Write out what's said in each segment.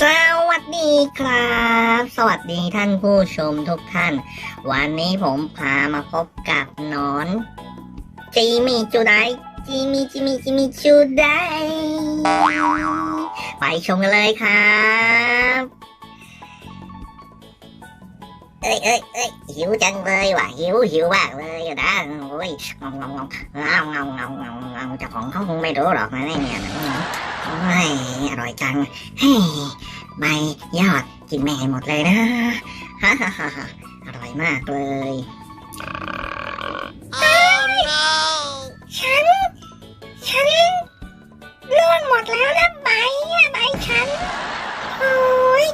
สวัสดีครับ สวัสดีท่านผู้ชมทุกท่าน วันนี้ผมพามาพบกับนอน จีมีจูไดจีมีจีมีจีมีจูไดไปชมกันเลยครับเอ้ยเอ้ยเอ้ยหิวจังเลยว่ะหิวหิวมากเลยอะนะโอ้ยงงงงงเงาเงงงงเจ้าของเขาคงไม่รู้หรอกนะเนี่ย ยอร่อยจังเฮ้ยใบยอดกินไม่ให้หมดเลยนะฮ่าฮ่าฮ่าฮ่าอร่อยมากเลยฉัน ฉันร่วงหมดแล้วนะใบอะใบฉันโอ้ย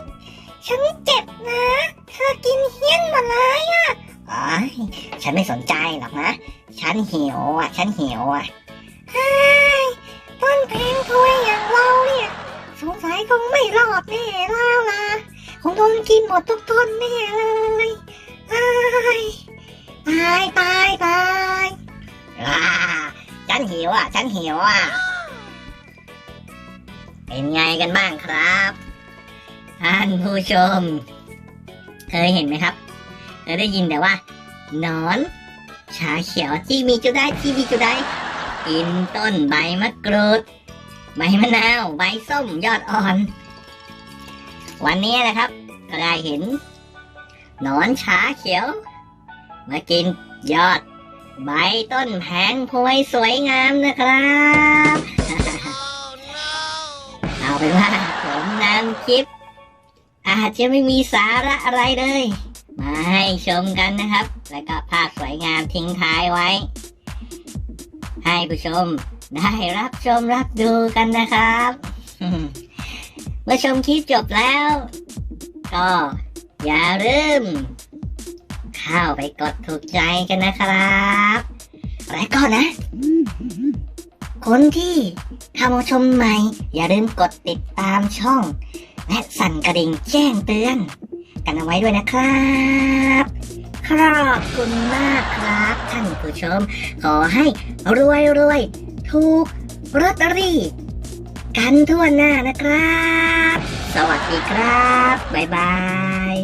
ฉันเจ็บนะ เธอกินเฮี้ยนหมดเลยอะอ๋อฉันไม่สนใจหรอกนะ ฉันหิวอะ ฉันหิวอะ ไม่รอดแน่แล้วล่ะคงโดนกินหมดทุกต้นแน่เลยเฮ้ยตายตายตายอ่าฉันหิวอะ ฉันหิวอะ เป็นไงกันบ้างครับท่านผู้ชม เคยเห็นไหมครับ เคยได้ยินแต่ว่าหนอนชาเขียวที่มีจุดได้ที่มีจุดได้กินต้นใบมะกรูด ใบมะนาว ใบส้มยอดอ่อน วันนี้นะครับ ก็ได้เห็นหนอนช้าเขียว มากินยอด ใบต้นแผงพวยสวยงามนะครับ เอาเป็นว่าผมนำคลิป อาจจะไม่มีสาระอะไรเลย มาให้ชมกันนะครับ แล้วก็ภาพสวยงามทิ้งท้ายไว้ ให้ผู้ชมได้รับชมรับดูกันนะครับ เมื่อชมคลิปจบแล้วก็อย่าลืมเข้าไปกดถูกใจกันนะครับ และก็นะ คนที่เข้ามาชมใหม่ อย่าลืมกดติดตามช่อง และสั่นกระดิ่งแจ้งเตือน กันเอาไว้ด้วยนะครับ ขอบคุณมากครับท่านผู้ชม ขอให้รวยรวยถูกลอตเตอรี่ กันทั่วหน้านะครับ สวัสดีครับ บ๊ายบาย